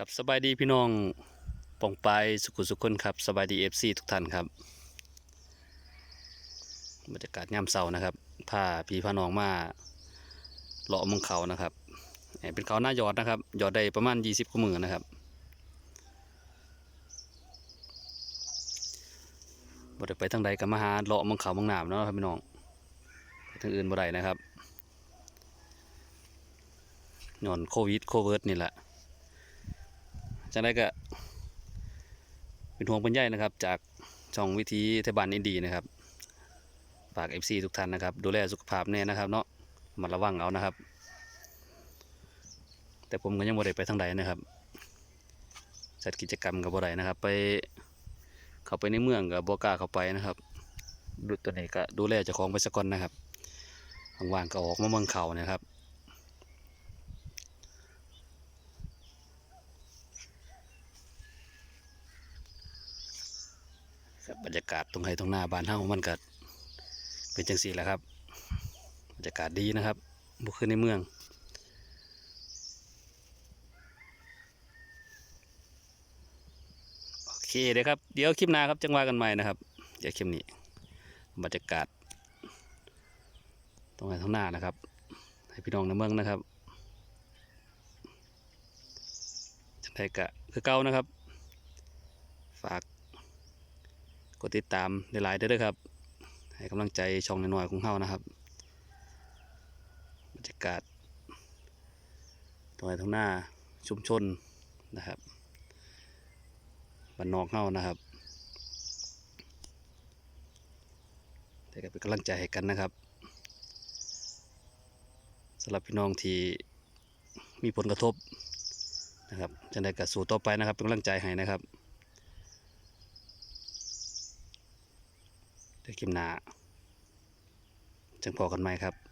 ครับสบายดีพี่น้องปองปสุขุสุขคนครับสบายดีเอฟซีทุกท่านครับบรรยากาศยามเช้านะครับพาพี่พาน้องมาเลาะมังเขานะครับเป็นเขาหน้ายอดนะครับยอดได้ประมาณ 20กว่ามือนะครับบ่ได้ไปทางใดก็มาหาเลาะมังเขามังหน้ำเนาะครับพี่น้องทางอื่นบ่ได้นะครับย้อนโควิดโควิดนี่แหละ จากนั้นก็เป็นห่วงเป็นใยนะครับ จากช่องวิธีเทศบาลอินดีนะครับฝาก FC ทุกท่านนะครับ ดูแลสุขภาพแน่นะครับ เนาะมาระวังเอานะครับ แต่ผมก็ยังบ่ได้ไปทางใดนะครับจัดกิจกรรมกับบ่ได้นะครับ ไปเข้าไปในเมืองกับบ่กล้าเข้าไปนะครับ ดูตัวนี้ก็ดูแลเจ้าของไปสักก่อนนะครับว่างๆก็ออกมาเมืองเขานะครับ ครับบรรยากาศตรงไห้ตรงหน้าบ้านเฮามันก็เป็นจังสีแหละครับบรรยากาศดีนะครับบุกขึ้นในเมืองโอเคเดี๋ยวครับเดี๋ยวคลิปหน้าครับจังว่ากันใหม่นะครับ เดี๋ยวคลิปนี้บรรยากาศ ตรงไห้ตรงหน้านะครับ ให้พี่น้องในเมืองนะครับจังไดกะคือเก่านะครับ ฝาก ดติดตามในไลน์ด้วยครับให้กำลังใจช่องน้อยๆของเฮานะครับบรรยากาศตรงไหนทั้งหน้าชุมชนนะครับบ้านนอกเฮานะครับแต่ก็เป็นกำลังใจให้กันนะครับสำหรับพี่น้องที่มีผลกระทบนะครับจะได้กระสู้ต่อไปนะครับเป็นกำลังใจให้นะครับ เดี๋ยว คลิปหน้าจังพอกันไหมครับ